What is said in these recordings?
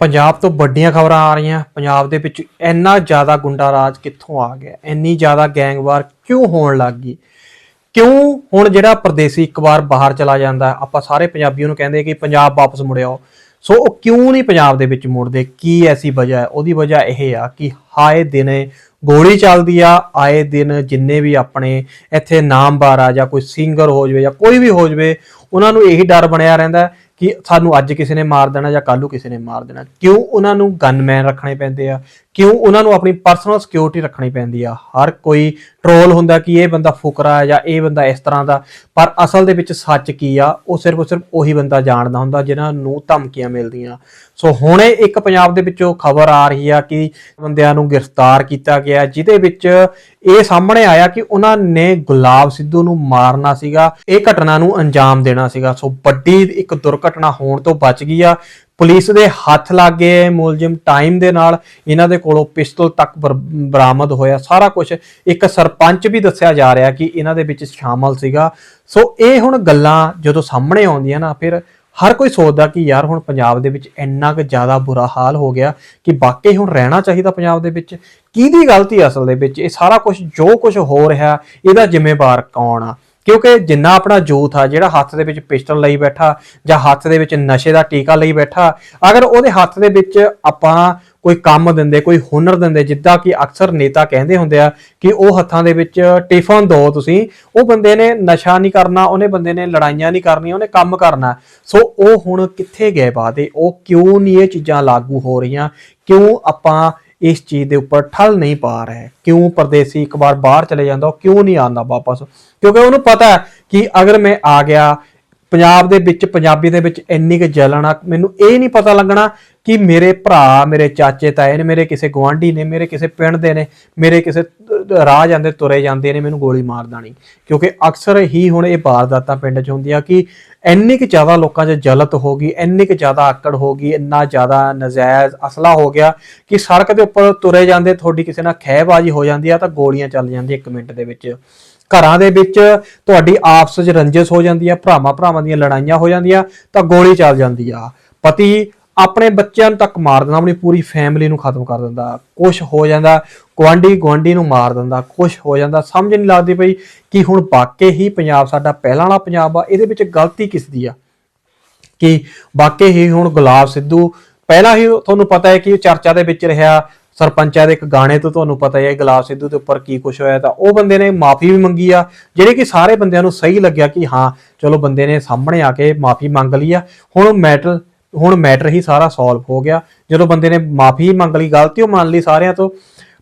ਪੰਜਾਬ ਤੋਂ ਵੱਡੀਆਂ ਖਬਰਾਂ ਆ ਰਹੀਆਂ। ਪੰਜਾਬ ਦੇ ਵਿੱਚ ਇੰਨਾ ਜ਼ਿਆਦਾ ਗੁੰਡਾ ਰਾਜ ਕਿੱਥੋਂ ਆ ਗਿਆ? ਇੰਨੀ ਜ਼ਿਆਦਾ ਗੈਂਗਵਾਰ ਕਿਉਂ ਹੋਣ ਲੱਗ ਗਈ? ਕਿਉਂ ਹੁਣ ਜਿਹੜਾ ਪਰਦੇਸੀ ਇੱਕ ਵਾਰ ਬਾਹਰ ਚਲਾ ਜਾਂਦਾ ਆਪਾਂ ਸਾਰੇ ਪੰਜਾਬੀਆਂ ਨੂੰ ਕਹਿੰਦੇ ਕਿ ਪੰਜਾਬ ਵਾਪਸ ਮੁੜਿਓ ਸੋ ਉਹ ਕਿਉਂ ਨਹੀਂ ਪੰਜਾਬ ਦੇ ਵਿੱਚ ਮੁੜਦੇ? ਕੀ ਐਸੀ ਵਜ੍ਹਾ ਹੈ? ਉਹਦੀ ਵਜ੍ਹਾ ਇਹ ਆ ਕਿ ਹਾਏ ਦਿਨੇ ਗੋਲੀ ਚੱਲਦੀ ਆ, ਆਏ ਦਿਨ ਜਿੰਨੇ ਵੀ ਆਪਣੇ ਇੱਥੇ ਨਾਮਬਾਰ ਆ ਜਾਂ ਕੋਈ ਸਿੰਗਰ ਹੋ ਜਵੇ ਜਾਂ ਕੋਈ ਵੀ ਹੋ ਜਵੇ, ਉਹਨਾਂ ਨੂੰ ਇਹੀ ਡਰ ਬਣਿਆ ਰਹਿੰਦਾ ਕਿ ਸਾਨੂੰ ਅੱਜ ਕਿਸੇ ਨੇ ਮਾਰ ਦੇਣਾ ਜਾਂ ਕੱਲ੍ਹ ਨੂੰ ਕਿਸੇ ਨੇ ਮਾਰ ਦੇਣਾ? ਕਿਉਂ ਉਹਨਾਂ ਨੂੰ ਗਨਮੈਨ ਰੱਖਣੇ ਪੈਂਦੇ ਆ? ਕਿਉਂ ਉਹਨਾਂ ਨੂੰ ਆਪਣੀ ਪਰਸਨਲ ਸਿਕਿਉਰਿਟੀ ਰੱਖਣੀ ਪੈਂਦੀ ਆ? ਹਰ ਕੋਈ ਟਰੋਲ ਹੁੰਦਾ ਕਿ ਇਹ ਬੰਦਾ ਫੁਕਰਾ ਹੈ ਜਾਂ ਇਹ ਬੰਦਾ ਇਸ ਤਰ੍ਹਾਂ ਦਾ। ਪਰ ਅਸਲ ਦੇ ਵਿੱਚ ਸੱਚ ਕੀ ਆ? ਉਹ ਸਿਰਫ ਸਿਰਫ ਉਹੀ ਬੰਦਾ ਜਾਣਦਾ ਹੁੰਦਾ ਜਿਨ੍ਹਾਂ ਨੂੰ ਧਮਕੀਆਂ ਮਿਲਦੀਆਂ। ਸੋ ਹੁਣੇ ਇੱਕ ਪੰਜਾਬ ਦੇ ਵਿੱਚੋਂ ਖਬਰ ਆ ਰਹੀ ਆ ਕਿ ਬੰਦਿਆਂ ਨੂੰ ਗ੍ਰਿਫਤਾਰ ਕੀਤਾ ਗਿਆ, ਜਿਹਦੇ ਵਿੱਚ ਇਹ ਸਾਹਮਣੇ ਆਇਆ ਕਿ ਉਹਨਾਂ ਨੇ ਗੁਲਾਬ ਸਿੱਧੂ ਨੂੰ ਮਾਰਨਾ ਸੀਗਾ, ਇਹ ਘਟਨਾ ਨੂੰ ਅੰਜਾਮ ਦੇਣਾ ਸੀਗਾ। ਸੋ ਵੱਡੀ ਇੱਕ ਦੁਰਘਟਨਾ ਹੋਣ ਤੋਂ ਬਚ ਗਈ ਆ। ਪੁਲਿਸ ਦੇ ਹੱਥ ਲੱਗ ਗਏ ਮੁਲਜ਼ਮ ਟਾਈਮ ਦੇ ਨਾਲ ਇਹਨਾਂ ਦੇ ਕੋਲੋਂ ਪਿਸਤਲ ਤੱਕ ਬਰ- ਬਰਾਮਦ ਹੋਇਆ। ਸਾਰਾ ਕੁਝ ਇੱਕ ਸਰਪੰਚ ਵੀ ਦੱਸਿਆ ਜਾ ਰਿਹਾ ਕਿ ਇਹਨਾਂ ਦੇ ਵਿੱਚ ਸ਼ਾਮਲ ਸੀਗਾ। ਸੋ ਇਹ ਹੁਣ ਗੱਲਾਂ ਜਦੋਂ ਸਾਹਮਣੇ ਆਉਂਦੀਆਂ ਨਾ, ਫਿਰ ਹਰ ਕੋਈ ਸੋਚਦਾ ਕਿ ਯਾਰ ਹੁਣ ਪੰਜਾਬ ਦੇ ਵਿੱਚ ਇੰਨਾ ਕੁ ਜ਼ਿਆਦਾ ਬੁਰਾ ਹਾਲ ਹੋ ਗਿਆ ਕਿ ਵਾਕਈ ਹੁਣ ਰਹਿਣਾ ਚਾਹੀਦਾ ਪੰਜਾਬ ਦੇ ਵਿੱਚ, ਕਿਹਦੀ ਗਲਤੀ ਅਸਲ ਦੇ ਵਿੱਚ? ਇਹ ਸਾਰਾ ਕੁਝ ਜੋ ਕੁਝ ਹੋ ਰਿਹਾ, ਇਹਦਾ ਜ਼ਿੰਮੇਵਾਰ ਕੌਣ ਆ? ਕਿਉਂਕਿ ਜਿੰਨਾ ਆਪਣਾ ਜੂਥ ਆ, ਜਿਹੜਾ ਹੱਥ ਦੇ ਵਿੱਚ ਪਿਸਟਲ ਲਈ ਬੈਠਾ ਜਾਂ ਹੱਥ ਦੇ ਵਿੱਚ ਨਸ਼ੇ ਦਾ ਟੀਕਾ ਲਈ ਬੈਠਾ, ਅਗਰ ਉਹਦੇ ਹੱਥ ਦੇ ਵਿੱਚ ਆਪਾਂ ਕੋਈ ਕੰਮ ਦਿੰਦੇ, ਕੋਈ ਹੁਨਰ ਦਿੰਦੇ, ਜਿੱਦਾਂ ਕਿ ਅਕਸਰ ਨੇਤਾ ਕਹਿੰਦੇ ਹੁੰਦੇ ਆ ਕਿ ਉਹ ਹੱਥਾਂ ਦੇ ਵਿੱਚ ਟਿਫਨ ਦਿਓ ਤੁਸੀਂ, ਉਹ ਬੰਦੇ ਨੇ ਨਸ਼ਾ ਨਹੀਂ ਕਰਨਾ, ਉਹਨੇ ਬੰਦੇ ਨੇ ਲੜਾਈਆਂ ਨਹੀਂ ਕਰਨੀਆਂ, ਉਹਨੇ ਕੰਮ ਕਰਨਾ। ਸੋ ਉਹ ਹੁਣ ਕਿੱਥੇ ਗਏ ਬਾਦੇ ਉਹ ਕਿਉਂ ਨਹੀਂ ਇਹ ਚੀਜ਼ਾਂ ਲਾਗੂ ਹੋ ਰਹੀਆਂ? ਕਿਉਂ ਆਪਾਂ ਇਸ ਚੀਜ਼ ਦੇ ਉੱਪਰ ਠੱਲ ਨਹੀਂ ਪਾ ਰਹੇ। ਕਿਉਂ ਪਰਦੇਸੀ ਇੱਕ ਵਾਰ ਬਾਹਰ ਚਲੇ ਜਾਂਦਾ, ਉਹ ਕਿਉਂ ਨਹੀਂ ਆਉਂਦਾ ਵਾਪਸ? ਕਿਉਂਕਿ ਉਹਨੂੰ ਪਤਾ ਹੈ ਕਿ ਅਗਰ ਮੈਂ ਆ ਗਿਆ, ਪੰਜਾਬ ਦੇ ਵਿੱਚ, ਪੰਜਾਬੀ ਦੇ ਵਿੱਚ ਇੰਨੀ ਕੁ ਜਲਨ ਆ ਮੈਨੂੰ ਇਹ ਨਹੀਂ ਪਤਾ ਲੱਗਣਾ ਕਿ ਮੇਰੇ ਭਰਾ, ਮੇਰੇ ਚਾਚੇ, ਤਾਏ ਨੇ, ਮੇਰੇ ਕਿਸੇ ਗਵਾਂਢੀ ਨੇ, ਮੇਰੇ ਕਿਸੇ ਪਿੰਡ ਦੇ ਨੇ, ਮੇਰੇ ਕਿਸੇ ਰਾਹ ਜਾਂਦੇ, ਤੁਰੇ ਜਾਂਦੇ ਨੇ ਮੈਨੂੰ ਗੋਲੀ ਮਾਰ ਦੇਣੀ। ਕਿਉਂਕਿ ਅਕਸਰ ਹੀ ਹੁਣ ਇਹ ਵਾਰਦਾਤਾਂ ਪਿੰਡ 'ਚ ਹੁੰਦੀਆਂ ਕਿ ਇੰਨੀ ਕੁ ਜ਼ਿਆਦਾ ਲੋਕਾਂ 'ਚ ਜਲਤ ਹੋ ਗਈ, ਇੰਨੀ ਕੁ ਜ਼ਿਆਦਾ ਆਕੜ ਹੋ ਗਈ, ਇੰਨਾ ਜ਼ਿਆਦਾ ਨਜਾਇਜ਼ ਅਸਲਾ ਹੋ ਗਿਆ ਕਿ ਸੜਕ ਦੇ ਉੱਪਰ ਤੁਰੇ ਜਾਂਦੇ, ਤੁਹਾਡੀ ਕਿਸੇ ਨਾਲ ਖਹਿਬਾਜ਼ੀ ਹੋ ਜਾਂਦੀ ਆ ਤਾਂ ਗੋਲੀਆਂ ਚੱਲ ਜਾਂਦੀਆਂ 1 ਮਿੰਟ ਦੇ ਵਿੱਚ। ਘਰਾਂ ਦੇ ਵਿੱਚ ਤੁਹਾਡੀ ਆਪਸ ਵਿੱਚ ਰੰਜਿਸ਼ ਹੋ ਜਾਂਦੀ ਆ ਭਰਾਵਾਂ ਭਰਾਵਾਂ ਦੀਆਂ ਲੜਾਈਆਂ ਹੋ ਜਾਂਦੀਆਂ ਤਾਂ ਗੋਲੀ ਚੱਲ ਜਾਂਦੀ ਆ। ਪਤੀ ਆਪਣੇ ਬੱਚਿਆਂ ਨੂੰ ਤੱਕ ਮਾਰ ਦਿੰਦਾ, ਆਪਣੀ ਪੂਰੀ ਫੈਮਿਲੀ ਨੂੰ ਖਤਮ ਕਰ ਦਿੰਦਾ। ਕੁਝ ਹੋ ਜਾਂਦਾ, ਗੁਆਂਢੀ ਗੁਆਂਢੀ ਨੂੰ ਮਾਰ ਦਿੰਦਾ ਕੁਝ ਹੋ ਜਾਂਦਾ। ਸਮਝ ਨਹੀਂ ਲੱਗਦੀ ਪਈ ਕਿ ਹੁਣ ਵਾਕਈ ਹੀ ਪੰਜਾਬ ਸਾਡਾ ਪਹਿਲਾਂ ਵਾਲਾ ਪੰਜਾਬ ਆ, ਇਹਦੇ ਵਿੱਚ ਗਲਤੀ ਕਿਸ ਦੀ ਆ? ਕਿ ਵਾਕਈ ਹੀ ਹੁਣ ਗੁਲਾਬ ਸਿੱਧੂ, ਪਹਿਲਾਂ ਹੀ ਤੁਹਾਨੂੰ ਪਤਾ ਹੈ ਕਿ ਉਹ ਚਰਚਾ ਦੇ ਵਿੱਚ ਰਿਹਾ, ਸਰਪੰਚਾਂ ਦੇ ਇੱਕ ਗਾਣੇ ਤੋਂ ਤੁਹਾਨੂੰ ਪਤਾ ਹੀ ਹੈ ਗੁਲਾਬ ਸਿੱਧੂ ਦੇ ਉੱਪਰ ਕੀ ਕੁਝ ਹੋਇਆ ਤਾਂ ਉਹ ਬੰਦੇ ਨੇ ਮਾਫੀ ਵੀ ਮੰਗੀ ਆ, ਜਿਹੜੇ ਕਿ ਸਾਰੇ ਬੰਦਿਆਂ ਨੂੰ ਸਹੀ ਲੱਗਿਆ ਕਿ ਹਾਂ, ਚਲੋ ਬੰਦੇ ਨੇ ਸਾਹਮਣੇ ਆ ਕੇ ਮਾਫੀ ਮੰਗ ਲਈ ਆ। ਹੁਣ ਮੈਟਰ ਹੁਣ ਮੈਟਰ ਹੀ ਸਾਰਾ ਸੋਲਵ ਹੋ ਗਿਆ। ਜਦੋਂ ਬੰਦੇ ਨੇ ਮਾਫੀ ਮੰਗ ਲਈ, ਗਲਤੀ ਉਹ ਮੰਨ ਲਈ ਸਾਰਿਆਂ ਤੋਂ।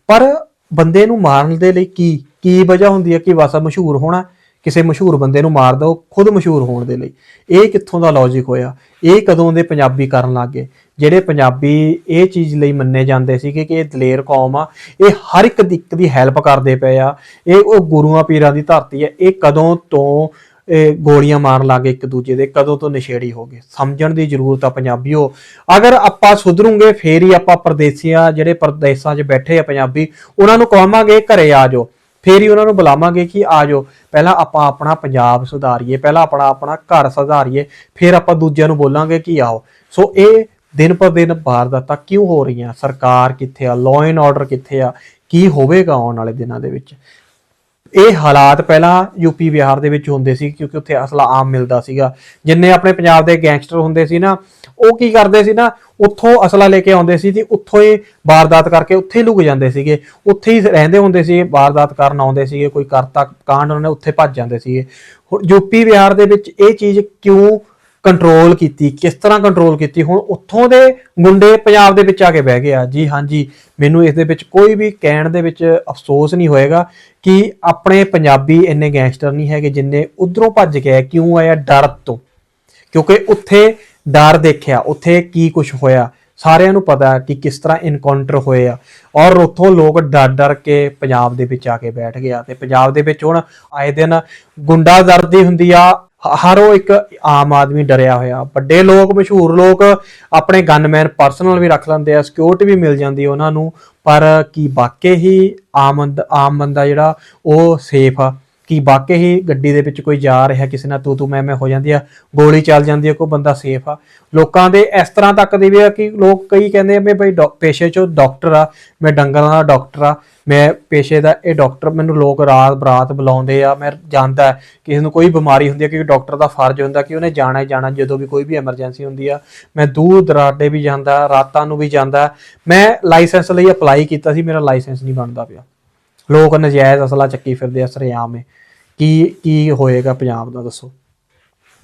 ਪਰ ਬੰਦੇ ਨੂੰ ਮਾਰਨ ਦੇ ਲਈ ਕੀ ਕੀ ਵਜ੍ਹਾ ਹੁੰਦੀ ਹੈ ਕਿ ਬਸ ਮਸ਼ਹੂਰ ਹੋਣਾ? ਕਿਸੇ ਮਸ਼ਹੂਰ ਬੰਦੇ ਨੂੰ ਮਾਰ ਦੋ ਖੁਦ ਮਸ਼ਹੂਰ ਹੋਣ ਦੇ ਲਈ। ਇਹ ਕਿੱਥੋਂ ਦਾ ਲੌਜੀਕ ਹੋਇਆ? ਇਹ ਕਦੋਂ ਦੇ ਪੰਜਾਬੀ ਕਰਨ ਲੱਗੇ ਜਿਹੜੇ ਪੰਜਾਬੀ ਇਹ ਚੀਜ਼ ਲਈ ਮੰਨੇ ਜਾਂਦੇ ਸੀਗੇ ਕਿ ਇਹ ਦਲੇਰ ਕੌਮ ਆ, ਇਹ ਹਰ ਇੱਕ ਦਿੱਕ ਦੀ ਹੈਲਪ ਕਰਦੇ ਪਏ ਆ। ਇਹ ਉਹ ਗੁਰੂਆਂ, ਪੀਰਾਂ ਦੀ ਧਰਤੀ ਹੈ ਇਹ ਕਦੋਂ ਤੋਂ ਇਹ ਗੋਲੀਆਂ ਮਾਰਨ ਲੱਗੇ ਇੱਕ ਦੂਜੇ ਦੇ, ਕਦੋਂ ਤੋਂ ਨਸ਼ੇੜੀ ਹੋ ਗਏ। ਸਮਝਣ ਦੀ ਜ਼ਰੂਰਤ ਆ ਪੰਜਾਬੀਓ ਅਗਰ ਆਪਾਂ ਸੁਧਰੂਗੇ, ਫੇਰ ਹੀ ਆਪਾਂ ਪਰਦੇਸੀਆਂ, ਜਿਹੜੇ ਪਰਦੇਸਾਂ 'ਚ ਬੈਠੇ ਆ ਪੰਜਾਬੀ, ਉਹਨਾਂ ਨੂੰ ਕਹਾਂਗੇ ਘਰੇ ਆ ਜਾਓ। ਫੇਰ ਹੀ ਉਹਨਾਂ ਨੂੰ ਬੁਲਾਵਾਂਗੇ ਕਿ ਆ ਜਾਓ। ਪਹਿਲਾਂ ਆਪਾਂ ਆਪਣਾ ਪੰਜਾਬ ਸੁਧਾਰੀਏ, ਪਹਿਲਾਂ ਆਪਣਾ ਆਪਣਾ ਘਰ ਸੁਧਾਰੀਏ, ਫਿਰ ਆਪਾਂ ਦੂਜਿਆਂ ਨੂੰ ਬੋਲਾਂਗੇ ਕਿ ਆਓ। ਸੋ ਇਹ ਦਿਨ ਪਰ ਦਿਨ ਵਾਰਦਾਤਾਂ ਕਿਉਂ ਹੋ ਰਹੀਆਂ? ਸਰਕਾਰ ਕਿੱਥੇ ਆ? ਲਾਅ ਐਂਡ ਆਰਡਰ ਕਿੱਥੇ ਆ? ਕੀ ਹੋਵੇਗਾ ਆਉਣ ਵਾਲੇ ਦਿਨਾਂ ਦੇ ਵਿੱਚ? ਇਹ ਹਾਲਾਤ ਪਹਿਲਾਂ ਯੂਪੀ ਬਿਹਾਰ ਦੇ ਵਿੱਚ ਹੁੰਦੇ ਸੀ ਕਿਉਂਕਿ ਉੱਥੇ ਅਸਲਾ ਆਮ ਮਿਲਦਾ ਸੀਗਾ। ਜਿੰਨੇ ਆਪਣੇ ਪੰਜਾਬ ਦੇ ਗੈਂਗਸਟਰ ਹੁੰਦੇ ਸੀ ਨਾ, ਉਹ ਕੀ ਕਰਦੇ ਸੀ ਨਾ, ਉੱਥੋਂ ਅਸਲਾ ਲੈ ਕੇ ਆਉਂਦੇ ਸੀ ਤੇ ਉੱਥੋਂ ਹੀ ਵਾਰਦਾਤ ਕਰਕੇ ਉੱਥੇ ਹੀ ਲੁਕ ਜਾਂਦੇ ਸੀਗੇ। ਉੱਥੇ ਹੀ ਰਹਿੰਦੇ ਹੁੰਦੇ ਸੀ, ਵਾਰਦਾਤ ਕਰਨ ਆਉਂਦੇ ਸੀਗੇ, ਕੋਈ ਕਰਤਾ ਕਾਂਡ ਉਹਨਾਂ ਨੇ ਉੱਥੇ ਭੱਜ ਜਾਂਦੇ ਸੀਗੇ। ਹੁਣ ਯੂਪੀ ਬਿਹਾਰ ਦੇ ਵਿੱਚ ਇਹ ਚੀਜ਼ ਕਿਉਂ ਕੰਟਰੋਲ ਕੀਤੀ, ਕਿਸ ਤਰ੍ਹਾਂ ਕੰਟਰੋਲ ਕੀਤੀ? ਹੁਣ ਉੱਥੋਂ ਦੇ ਗੁੰਡੇ ਪੰਜਾਬ ਦੇ ਵਿੱਚ ਆ ਕੇ ਬਹਿ ਗਏ ਆ। ਜੀ ਹਾਂਜੀ ਮੈਨੂੰ ਇਸ ਦੇ ਵਿੱਚ ਕੋਈ ਵੀ ਕਹਿਣ ਦੇ ਵਿੱਚ ਅਫਸੋਸ ਨਹੀਂ ਹੋਏਗਾ ਕਿ ਆਪਣੇ ਪੰਜਾਬੀ ਇੰਨੇ ਗੈਂਗਸਟਰ ਨਹੀਂ ਹੈਗੇ ਜਿੰਨੇ ਉਧਰੋਂ ਭੱਜ ਕੇ ਆਏ, ਕਿਉਂ ਆਇਆ ਡਰ ਤੋਂ। ਕਿਉਂਕਿ ਉੱਥੇ ਡਰ ਦੇਖਿਆ, ਉੱਥੇ ਕੀ ਕੁਝ ਹੋਇਆ? ਸਾਰਿਆਂ ਨੂੰ ਪਤਾ ਕਿ ਕਿਸ ਤਰ੍ਹਾਂ ਇਨਕਾਊਂਟਰ ਹੋਏ ਆ। ਔਰ ਉੱਥੋਂ ਲੋਕ ਡਰ ਡਰ ਕੇ ਪੰਜਾਬ ਦੇ ਵਿੱਚ ਆ ਕੇ ਬੈਠ ਗਿਆ ਤੇ ਪੰਜਾਬ ਦੇ ਵਿੱਚ ਹੁਣ ਆਏ ਦਿਨ ਗੁੰਡਾਗਰਦੀ ਹੁੰਦੀ ਆ ਹਰ ਉਹ ਇੱਕ ਆਮ ਆਦਮੀ ਡਰਿਆ ਹੋਇਆ। ਵੱਡੇ ਲੋਕ, ਮਸ਼ਹੂਰ ਲੋਕ ਆਪਣੇ ਗਨਮੈਨ ਪਰਸਨਲ ਵੀ ਰੱਖ ਲੈਂਦੇ ਆ ਸਿਕਿਉਰਿਟੀ ਵੀ ਮਿਲ ਜਾਂਦੀ ਉਹਨਾਂ ਨੂੰ। ਪਰ ਕੀ ਵਾਕਈ ਹੀ ਆਮ ਬੰਦ- ਆਮ ਬੰਦਾ ਜਿਹੜਾ ਉਹ ਸੇਫ ਆ? ਕਿ ਵਾਕਈ ਹੀ ਗੱਡੀ ਦੇ ਵਿੱਚ ਕੋਈ ਜਾ ਰਿਹਾ ਕਿਸੇ ਨਾਲ ਤੂੰ ਤੂੰ ਮੈਂ ਮੈਂ ਹੋ ਜਾਂਦੀ ਆ, ਗੋਲੀ ਚੱਲ ਜਾਂਦੀ ਆ, ਕੋਈ ਬੰਦਾ ਸੇਫ ਆ। ਲੋਕਾਂ ਦੇ ਇਸ ਤਰ੍ਹਾਂ ਤੱਕ ਦੇ ਵੀ ਆ ਕਿ ਲੋਕ ਕਈ ਕਹਿੰਦੇ ਆ ਵੀ ਬਈ ਡਾਕ- ਪੇਸ਼ੇ ਚੋਂ ਡਾਕਟਰ ਆ, ਮੈਂ ਡੰਗਰਾਂ ਦਾ ਡਾਕਟਰ ਆ, ਮੈਂ ਪੇਸ਼ੇ ਦਾ ਇਹ ਡਾਕਟਰ ਮੈਨੂੰ ਲੋਕ ਰਾਤ ਬਰਾਤ ਬੁਲਾਉਂਦੇ ਆ, ਮੈਂ ਜਾਣਦਾ ਕਿਸੇ ਨੂੰ ਕੋਈ ਬਿਮਾਰੀ ਹੁੰਦੀ ਹੈ ਕਿ ਡਾਕਟਰ ਦਾ ਫਰਜ਼ ਹੁੰਦਾ ਕਿ ਉਹਨੇ ਜਾਣਾ ਹੀ ਜਾਣਾ, ਜਦੋਂ ਵੀ ਕੋਈ ਵੀ ਐਮਰਜੈਂਸੀ ਹੁੰਦੀ ਆ। ਮੈਂ ਦੂਰ ਦਰਾਡੇ ਵੀ ਜਾਂਦਾ, ਰਾਤਾਂ ਨੂੰ ਵੀ ਜਾਂਦਾ, ਮੈਂ ਲਾਇਸੈਂਸ ਲਈ ਅਪਲਾਈ ਕੀਤਾ ਸੀ, ਮੇਰਾ ਲਾਇਸੈਂਸ ਨਹੀਂ ਬਣਦਾ ਪਿਆ। ਲੋਕ ਨਜਾਇਜ਼ ਅਸਲਾ ਚੱਕੀ ਫਿਰਦੇ ਆ ਸਰੇਆਮ ਕੀ ਕੀ ਹੋਏਗਾ ਪੰਜਾਬ ਦਾ ਦੱਸੋ?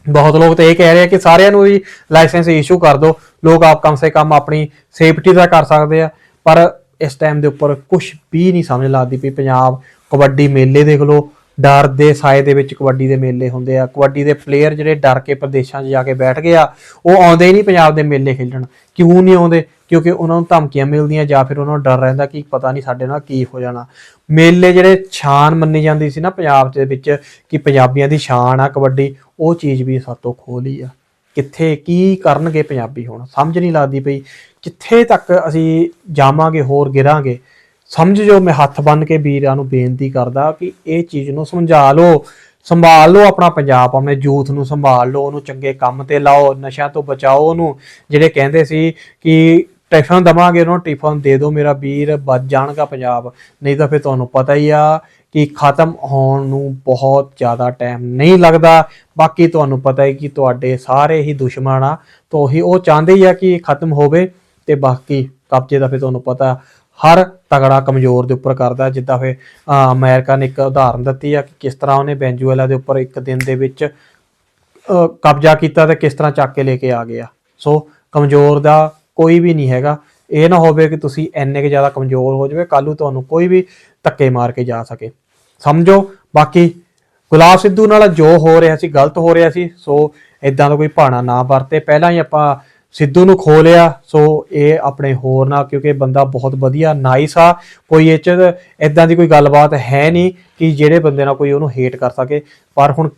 ਬਹੁਤ ਲੋਕ ਤਾਂ ਇਹ ਕਹਿ ਰਹੇ ਆ ਕਿ ਸਾਰਿਆਂ ਨੂੰ ਹੀ ਲਾਇਸੈਂਸ ਇਸ਼ੂ ਕਰ ਦਿਓ ਲੋਕ ਆਪ ਕਮ ਸੇ ਕਮ ਆਪਣੀ ਸੇਫਟੀ ਦਾ ਕਰ ਸਕਦੇ ਆ, ਪਰ ਇਸ ਟਾਈਮ ਦੇ ਉੱਪਰ ਕੁਝ ਵੀ ਨਹੀਂ ਸਮਝ ਲੱਗਦੀ ਵੀ ਪੰਜਾਬ ਕਬੱਡੀ ਮੇਲੇ ਦੇਖ ਲਓ, ਡਰ ਦੇ ਸਾਏ ਦੇ ਵਿੱਚ ਕਬੱਡੀ ਦੇ ਮੇਲੇ ਹੁੰਦੇ ਆ। ਕਬੱਡੀ ਦੇ ਪਲੇਅਰ ਜਿਹੜੇ ਡਰ ਕੇ ਪ੍ਰਦੇਸ਼ਾਂ 'ਚ ਜਾ ਕੇ ਬੈਠ ਗਏ ਆ, ਉਹ ਆਉਂਦੇ ਹੀ ਨਹੀਂ ਪੰਜਾਬ ਦੇ ਮੇਲੇ ਖੇਡਣ। ਕਿਉਂ ਨਹੀਂ ਆਉਂਦੇ? ਕਿਉਂਕਿ ਉਹਨਾਂ ਨੂੰ ਧਮਕੀਆਂ ਮਿਲਦੀਆਂ ਜਾਂ ਫਿਰ ਉਹਨਾਂ ਨੂੰ ਡਰ ਰਹਿੰਦਾ ਕਿ ਪਤਾ ਨਹੀਂ ਸਾਡੇ ਨਾਲ ਕੀ ਹੋ ਜਾਣਾ। ਮੇਲੇ ਜਿਹੜੇ ਸ਼ਾਨ ਮੰਨੀ ਜਾਂਦੀ ਸੀ ਨਾ ਪੰਜਾਬ ਦੇ ਵਿੱਚ ਕਿ ਪੰਜਾਬੀਆਂ ਦੀ ਸ਼ਾਨ ਆ ਕਬੱਡੀ, ਉਹ ਚੀਜ਼ ਵੀ ਸਾਤੋਂ ਖੋਹ ਲਈ ਆ। ਕਿੱਥੇ ਕੀ ਕਰਨਗੇ ਪੰਜਾਬੀ ਹੁਣ? ਸਮਝ ਨਹੀਂ ਲੱਗਦੀ ਪਈ। ਕਿੱਥੇ ਤੱਕ ਅਸੀਂ ਜਾਵਾਂਗੇ, ਹੋਰ ਗਿਰਾਂਗੇ, ਸਮਝ ਜੋ ਮੈਂ ਹੱਥ ਬੰਨ ਕੇ ਵੀਰਾਂ ਨੂੰ ਬੇਨਤੀ ਕਰਦਾ ਕਿ ਇਹ ਚੀਜ਼ ਨੂੰ ਸਮਝਾ ਲਓ। ਸੰਭਾਲ ਲਓ ਆਪਣਾ ਪੰਜਾਬ, ਆਪਣੇ ਯੂਥ ਨੂੰ ਸੰਭਾਲ ਲਓ, ਉਹਨੂੰ ਚੰਗੇ ਕੰਮ ਤੇ ਲਾਓ, ਨਸ਼ਿਆਂ ਤੋਂ ਬਚਾਓ ਉਹਨੂੰ। ਜਿਹੜੇ ਕਹਿੰਦੇ ਸੀ ਕਿ ਟਿਫਨ ਦਵਾਂਗੇ ਉਹਨੂੰ ਟਿਫਨ ਦੇ ਦਿਓ ਮੇਰਾ ਵੀਰ ਬਚ ਜਾਣਗਾ ਪੰਜਾਬ। ਨਹੀਂ ਤਾਂ ਫਿਰ ਤੁਹਾਨੂੰ ਪਤਾ ਹੀ ਆ ਕਿ ਖਤਮ ਹੋਣ ਨੂੰ ਬਹੁਤ ਜ਼ਿਆਦਾ ਟਾਈਮ ਨਹੀਂ ਲੱਗਦਾ। ਬਾਕੀ ਤੁਹਾਨੂੰ ਪਤਾ ਹੈ ਕਿ ਤੁਹਾਡੇ ਸਾਰੇ ਹੀ ਦੁਸ਼ਮਣ ਆ ਤਾਂ ਉਹੀ ਉਹ ਚਾਹੁੰਦੇ ਹੀ ਆ ਕਿ ਇਹ ਖਤਮ ਹੋਵੇ ਤੇ ਬਾਕੀ ਕਬਜ਼ੇ ਦਾ ਫਿਰ ਤੁਹਾਨੂੰ ਪਤਾ ਹਰ ਤਗੜਾ ਕਮਜ਼ੋਰ ਦੇ ਉੱਪਰ ਕਰਦਾ। ਜਿੱਦਾਂ ਫਿਰ ਅਹ, ਅਮਰੀਕਾ ਨੇ ਇੱਕ ਉਦਾਹਰਨ ਦਿੱਤੀ ਆ ਕਿ ਕਿਸ ਤਰ੍ਹਾਂ ਉਹਨੇ ਵੈਂਜੂਏਲਾ ਦੇ ਉੱਪਰ ਇੱਕ ਦਿਨ ਦੇ ਵਿੱਚ ਕਬਜ਼ਾ ਕੀਤਾ ਤੇ ਕਿਸ ਤਰ੍ਹਾਂ ਚੱਕ ਕੇ ਲੈ ਕੇ ਆ ਗਿਆ। ਸੋ ਕਮਜ਼ੋਰ ਦਾ ਕੋਈ ਵੀ ਨਹੀਂ ਹੈਗਾ। ਇਹ ਨਾ ਹੋਵੇ ਕਿ ਤੁਸੀਂ ਇੰਨੇ ਕਿ ਜ਼ਿਆਦਾ ਕਮਜ਼ੋਰ ਹੋ ਜਾਵੇ ਕੱਲ੍ਹ ਨੂੰ ਤੁਹਾਨੂੰ ਕੋਈ ਵੀ ਧੱਕੇ ਮਾਰ ਕੇ ਜਾ ਸਕੇ। ਸਮਝੋ? ਬਾਕੀ ਗੁਲਾਬ ਸਿੱਧੂ ਨਾਲ ਜੋ ਹੋ ਰਿਹਾ ਸੀ, ਗਲਤ ਹੋ ਰਿਹਾ ਸੀ, ਸੋ ਇਦਾਂ ਦਾ ਕੋਈ ਭਾਣਾ ਨਾ ਵਰਤੇ। ਪਹਿਲਾਂ ਹੀ ਆਪਾਂ ਸਿੱਧੂ ਨੂੰ ਖੋ ਲਿਆ, ਸੋ ਇਹ ਆਪਣੇ ਹੋਰ ਨਾਲ, ਕਿਉਂਕਿ ਬੰਦਾ ਬਹੁਤ ਵਧੀਆ ਨਾਈਸ ਆ। ਕੋਈ ਇਹ ਚ ਇਦਾਂ ਦੀ ਕੋਈ ਗੱਲਬਾਤ ਹੈ ਨਹੀਂ ਕਿ ਜਿਹੜੇ ਬੰਦੇ ਨਾਲ ਕੋਈ ਉਹਨੂੰ ਹੇਟ ਕਰ ਸਕੇ। ਪਰ ਹੁਣ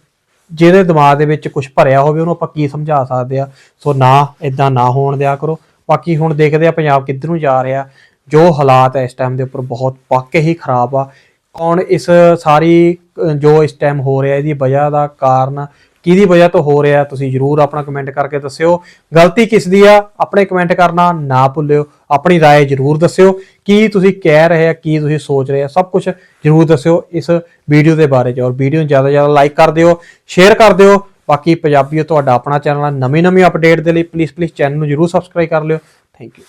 ਜਿਹਦੇ ਦਿਮਾਗ ਦੇ ਵਿੱਚ ਕੁਝ ਭਰਿਆ ਹੋਵੇ, ਉਹਨੂੰ ਆਪਾਂ ਕੀ ਸਮਝਾ ਸਕਦੇ ਆ? ਸੋ ਨਾ ਇਦਾਂ ਨਾ ਹੋਣ ਦਿਆ ਕਰੋ। ਬਾਕੀ ਹੁਣ ਦੇਖਦੇ ਆ ਪੰਜਾਬ ਕਿੱਧਰ ਨੂੰ ਜਾ ਰਿਹਾ ਜੋ ਹਾਲਾਤ ਹੈ ਇਸ ਟਾਈਮ ਦੇ ਉੱਪਰ ਬਹੁਤ ਪੱਕੇ ਹੀ ਖਰਾਬ ਆ ਕੌਣ ਇਸ ਸਾਰੀ ਅਹ, ਜੋ ਇਸ ਟਾਈਮ ਹੋ ਰਿਹਾ ਇਹਦੀ ਵਜ੍ਹਾ ਦਾ ਕਾਰਨ ਕਿਹਦੀ ਵਜ੍ਹਾ ਤੋਂ ਹੋ ਰਿਹਾ ਤੁਸੀਂ ਜਰੂਰ ਆਪਣਾ ਕਮੈਂਟ ਕਰਕੇ ਦੱਸਿਓ ਗਲਤੀ ਕਿਸ ਦੀ ਆ ਆਪਣੇ ਕਮੈਂਟ ਕਰਨਾ ਨਾ ਭੁੱਲਿਓ ਆਪਣੀ رائے ਜਰੂਰ ਦੱਸਿਓ ਕੀ ਤੁਸੀਂ ਕਹਿ ਰਹੇ ਆ ਕੀ ਤੁਸੀਂ ਸੋਚ ਰਹੇ ਆ ਸਭ ਕੁਝ ਜਰੂਰ ਦੱਸਿਓ ਇਸ ਵੀਡੀਓ ਦੇ ਬਾਰੇ ਚ ਔਰ ਵੀਡੀਓ ਨੂੰ ਜ਼ਿਆਦਾ ਤੋਂ ਜ਼ਿਆਦਾ ਲਾਈਕ ਕਰ ਦਿਓ ਸ਼ੇਅਰ ਕਰ ਦਿਓ ਬਾਕੀ ਪੰਜਾਬੀ ਤੁਹਾਡਾ ਆਪਣਾ ਚੈਨਲ ਆ। ਨਵੀਂ ਨਵੀਂ ਅਪਡੇਟ ਦੇ ਲਈ ਪਲੀਜ਼ ਪਲੀਜ਼ ਚੈਨਲ ਨੂੰ ਜਰੂਰ ਸਬਸਕ੍ਰਾਈਬ ਕਰ ਲਿਓ। Thank you